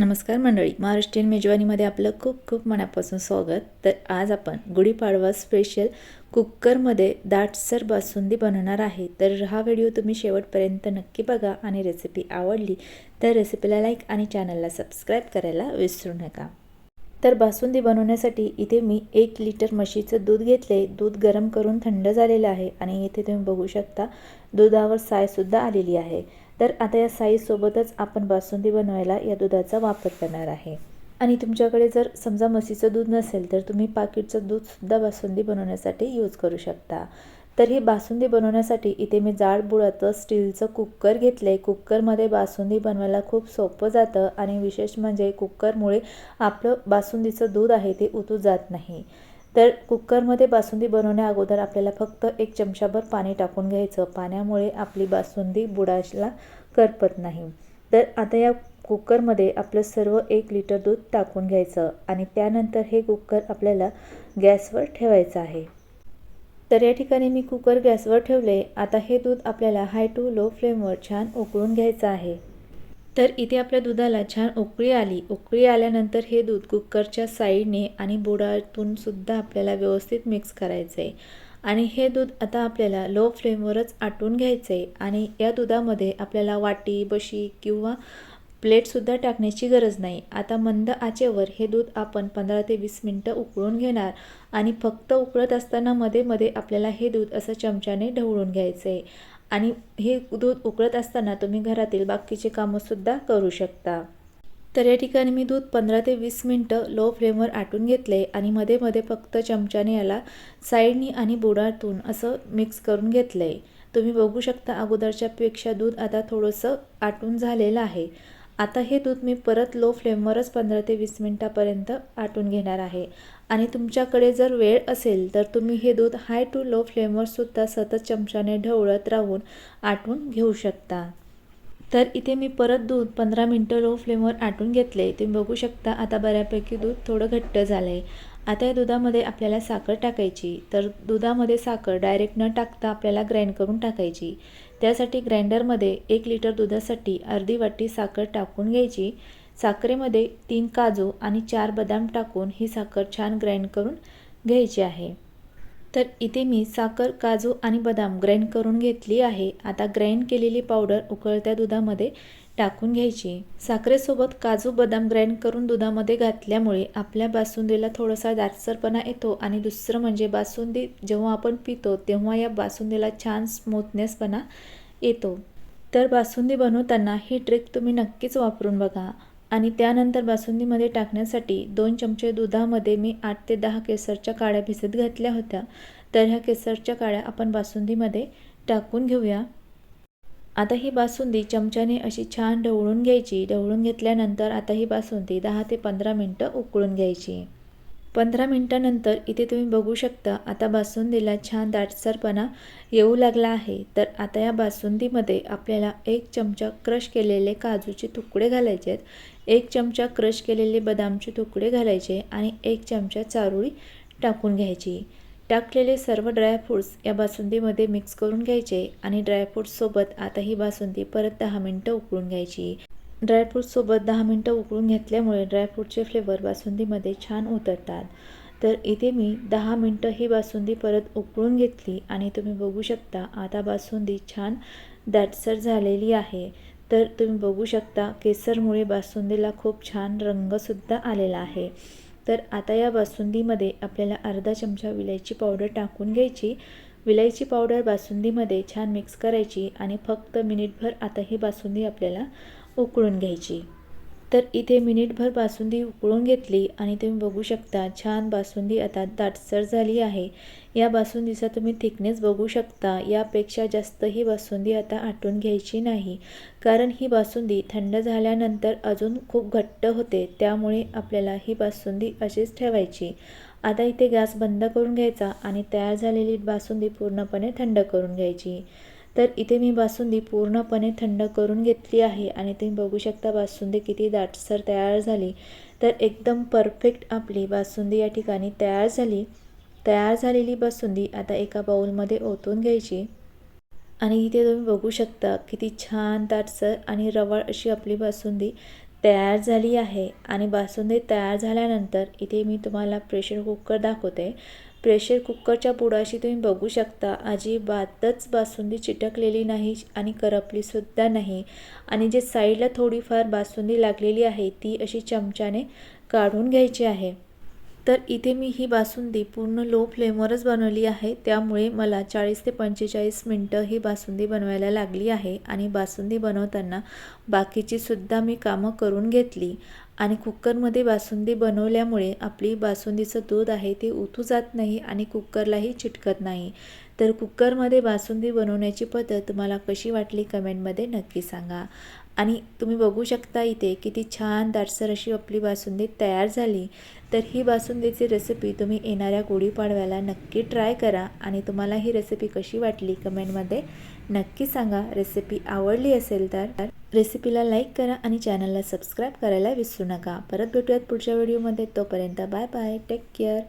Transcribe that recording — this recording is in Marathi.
नमस्कार मंडळी महाराष्ट्रीयन मेजवानीमध्ये आपलं खूप खूप मनापासून स्वागत. तर आज आपण गुढीपाडवा स्पेशल कुकरमध्ये दाटसर बासुंदी बनवणार आहे. तर हा व्हिडिओ तुम्ही शेवटपर्यंत नक्की बघा आणि रेसिपी आवडली तर रेसिपीला लाईक आणि चॅनलला सबस्क्राईब करायला विसरू नका. तर बासुंदी बनवण्यासाठी इथे मी एक लिटर म्हशीचं दूध घेतले. दूध गरम करून थंड झालेलं आहे आणि इथे तुम्ही बघू शकता दुधावर सायसुद्धा आलेली आहे. तर आता या साईजसोबतच आपण बासुंदी बनवायला या दुधाचा वापर करणार आहे. आणि तुमच्याकडे जर समजा म्हशीचं दूध नसेल तर तुम्ही पाकिटचं दूधसुद्धा बासुंदी बनवण्यासाठी यूज करू शकता. तर ही बासुंदी बनवण्यासाठी इथे मी जाड बुडाचं स्टीलचं कुकर घेतलं आहे कुकरमध्ये बासुंदी बनवायला खूप सोपं जातं आणि विशेष म्हणजे कुकरमुळे आपलं बासुंदीचं दूध आहे ते उतू जात नाही. तर कुकरमध्ये बासुंदी बनवण्या अगोदर आपल्याला फक्त एक चमचाभर पाणी टाकून घ्यायचं. पाण्यामुळे आपली बासुंदी बुडाशला करपत नाही. तर आता या कुकरमध्ये आपलं सर्व एक लिटर दूध टाकून घ्यायचं आणि त्यानंतर हे कुकर आपल्याला गॅसवर ठेवायचं आहे. तर या ठिकाणी मी कुकर गॅसवर ठेवले. आता हे दूध आपल्याला हाय टू लो फ्लेमवर छान उकळून घ्यायचं आहे. तर इथे आपल्या दुधाला छान उकळी आली. उकळी आल्यानंतर हे दूध कुकरच्या साईडने आणि बुडातून सुद्धा आपल्याला व्यवस्थित मिक्स करायचं आहे आणि हे दूध आता आपल्याला लो फ्लेमवरच आटून घ्यायचं आहे आणि या दुधामध्ये आपल्याला वाटी बशी किंवा प्लेटसुद्धा टाकण्याची गरज नाही. आता मंद आचेवर हे दूध आपण पंधरा ते वीस मिनटं उकळून घेणार. आणि फक्त उकळत असताना मध्ये मध्ये आपल्याला हे दूध असं चमच्याने ढवळून घ्यायचं आहे आणि हे दूध उकळत असताना तुम्ही घरातील बाकीचे कामंसुद्धा करू शकता. तर या ठिकाणी मी दूध पंधरा ते वीस मिनटं लो फ्लेमवर आटून घेतले आणि मध्ये मध्ये फक्त चमच्याने याला साईडनी आणि बुडातून असं मिक्स करून घेतलं. आहे तुम्ही बघू शकता अगोदरच्या पेक्षा दूध आता थोडंसं आटून झालेलं आहे. आता हे दूध मी परत लो फ्लेमवरच पंधरा ते वीस मिनटापर्यंत आटून घेणार आहे. आणि तुमच्याकडे जर वेळ असेल तर तुम्ही हे दूध हाय टू लो फ्लेमवरसुद्धा सतत चमच्याने ढवळत राहून आटून घेऊ शकता. तर इथे मी परत दूध पंधरा मिनटं लो फ्लेमवर आटून घेतले. तुम्ही बघू शकता आता बऱ्यापैकी दूध थोडं घट्ट झालं आहे आता या दुधामध्ये आपल्याला साखर टाकायची. तर दुधामध्ये साखर डायरेक्ट न टाकता आपल्याला ग्राइंड करून टाकायची. त्यासाठी ग्राइंडरमध्ये एक लिटर दुधासाठी अर्धी वाटी साखर टाकून घ्यायची. साखरेमध्ये तीन काजू आणि चार बदाम टाकून ही साखर छान ग्राइंड करून घ्यायची आहे. तर इथे मी साखर काजू आणि बदाम ग्राइंड करून घेतली आहे. आता ग्राइंड केलेली पावडर उकळत्या दुधामध्ये टाकून घ्यायची. साखरेसोबत काजू बदाम ग्राइंड करून दुधामध्ये घातल्यामुळे आपल्या बासुंदीला थोडासा दाटसरपणा येतो आणि दुसरं म्हणजे बासुंदी जेव्हा आपण पितो तेव्हा या बासुंदीला छान स्मूथनेसपणा येतो. तर बासुंदी बनवताना ही ट्रिक तुम्ही नक्कीच वापरून बघा. आणि त्यानंतर बासुंदीमध्ये टाकण्यासाठी दोन चमचे दुधामध्ये मी आठ ते दहा केसरच्या काळ्या भिजत घातल्या होत्या. तर ह्या केसरच्या काळ्या आपण बासुंदीमध्ये टाकून घेऊया. आता ही बासुंदी चमच्याने अशी छान ढवळून घ्यायची. ढवळून घेतल्यानंतर आता ही बासुंदी दहा ते पंधरा मिनटं उकळून घ्यायची. पंधरा मिनटानंतर इथे तुम्ही बघू शकता आता बासुंदीला छान दाटसरपणा येऊ लागला आहे. तर आता या बासुंदीमध्ये आपल्याला एक चमचा क्रश केलेले काजूचे तुकडे घालायचे आहेत. एक चमचा क्रश केलेले बदामचे तुकडे घालायचे आणि एक चमचा चारोळी टाकून घ्यायची. टाकलेले सर्व ड्रायफ्रूट्स या बासुंदीमध्ये मिक्स करून घ्यायचे आणि ड्रायफ्रूट्ससोबत आता ही बासुंदी परत दहा मिनटं उकळून घ्यायची. ड्रायफ्रूट्ससोबत दहा मिनटं उकळून घेतल्यामुळे ड्रायफ्रूटचे फ्लेवर बासुंदीमध्ये छान उतरतात. तर इथे मी दहा मिनटं ही बासुंदी परत उकळून घेतली आणि तुम्ही बघू शकता आता बासुंदी छान दाटसर झालेली आहे. तर तुम्ही बघू शकता केसरमुळे बासुंदीला खूप छान रंगसुद्धा आलेला आहे. तर आता या बासुंदीमध्ये आपल्याला अर्धा चमचा विलायची पावडर टाकून घ्यायची. विलायची पावडर बासुंदीमध्ये छान मिक्स करायची आणि फक्त मिनिटभर आता ही बासुंदी आपल्याला उकळून घ्यायची. तर इथे मिनिटभर बासुंदी उकळून घेतली आणि तुम्ही बघू शकता छान बासुंदी आता दाटसर झाली आहे. या बासुंदीचा तुम्ही थिकनेस बघू शकता. यापेक्षा जास्त ही बासुंदी आता आटून घ्यायची नाही. कारण ही बासुंदी थंड झाल्यानंतर अजून खूप घट्ट होते त्यामुळे आपल्याला ही बासुंदी अशीच ठेवायची. आता इथे गॅस बंद करून घ्यायचा आणि तयार झालेली बासुंदी पूर्णपणे थंड करून घ्यायची. तर इथे मी बासुंदी पूर्णपणे थंड करून घेतली आहे आणि तुम्ही बघू शकता बासुंदी किती दाटसर तयार झाली. तर एकदम परफेक्ट आपली बासुंदी या ठिकाणी तयार झाली. तयार झालेली बासुंदी आता एका बाऊलमध्ये ओतून घ्यायची. आणि इथे तुम्ही बघू शकता किती छान दाटसर आणि रवाळ अशी आपली बासुंदी तयार झाली आहे. आणि बासुंदी तयार झाल्यानंतर इथे मी तुम्हाला प्रेशर कुकर दाखवते. प्रेशर कुकरच्या बुडाशी तुम्ही बघू शकता. अजिबातच बासुंदी चिटकलेली नाही आणि करपलीसुद्धा नाही. आणि जे साईडला थोडीफार बासुंदी लागलेली आहे ती अशी चमच्याने काढून घ्यायची आहे. तर इथे मी ही बासुंदी पूर्ण लो फ्लेमवरच बनवली आहे. त्यामुळे मला चाळीस ते पंचेचाळीस मिनटं ही बासुंदी बनवायला लागली आहे आणि बासुंदी बनवताना बाकीची सुद्धा मी कामं करून घेतली. आणि कुकरमध्ये बासुंदी बनवल्यामुळे आपली बासुंदीचं दूध आहे ते उतू जात नाही आणि कुकरलाही चिटकत नाही. तर कुकरमध्ये बासुंदी बनवण्याची पद्धत तुम्हाला कशी वाटली कमेंटमध्ये नक्की सांगा. आणि तुम्ही बघू शकता इथे किती छान दाटसर अशी आपली बासुंदी तयार झाली. तर ही बासुंदीची रेसिपी तुम्ही येणाऱ्या गुढीपाडव्याला नक्की ट्राय करा आणि तुम्हाला ही रेसिपी कशी वाटली कमेंटमध्ये नक्की सांगा. रेसिपी आवडली असेल तर रेसिपीला लाईक करा आणि चॅनलला सबस्क्राईब करायला विसरू नका. परत भेटूयात पुढच्या व्हिडिओमध्ये. तोपर्यंत बाय बाय. Take care.